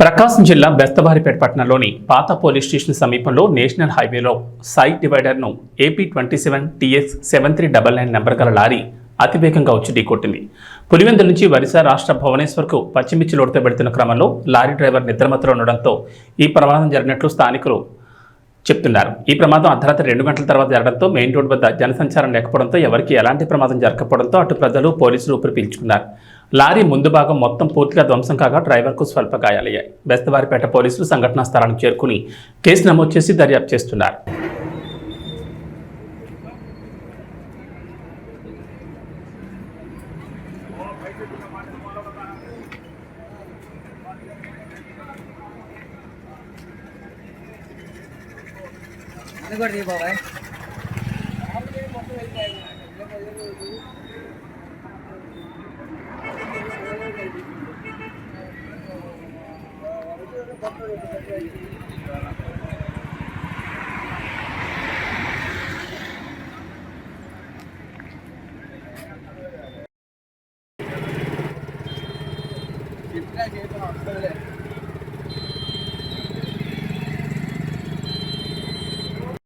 ప్రకాశం జిల్లా బెస్తవారిపేట పట్టణంలోని పాత పోలీస్ స్టేషన్ సమీపంలో నేషనల్ హైవేలో side డివైడర్ను AP twenty seven TS seven three double nine number గల లారీ అతివేగంగా వచ్చి ఢీకొట్టింది. పులివెందుల నుంచి ఒరిస్సా రాష్ట్ర భువనేశ్వర్కు పచ్చిమిర్చి లోడుతో పెడుతున్న క్రమంలో లారీ డ్రైవర్ నిద్రమతలో ఉండడంతో ఈ ప్రమాదం జరిగినట్లు స్థానికులు చెప్తున్నారు. ఈ ప్రమాదం అర్ధరాత్రి రెండు గంటల తర్వాత జరగడంతో మెయిన్ రోడ్ వద్ద జనసంచారం లేకపోవడంతో ఎవరికి ఎలాంటి ప్రమాదం జరగకపోవడంతో అటు ప్రజలు పోలీసులు ఊపిరి పీల్చుకున్నారు. లారీ ముందు భాగం మొత్తం పూర్తిగా ధ్వంసం కాగా డ్రైవర్కు స్వల్ప గాయాలయ్యాయి. బెస్తవారిపేట పోలీసులు సంఘటనా స్థలానికి చేరుకుని కేసు నమోదు చేసి దర్యాప్తు చేస్తున్నారు. అది కూడా తీ బాబాయ్. చెప్పినా చేతులు వస్తుందిలే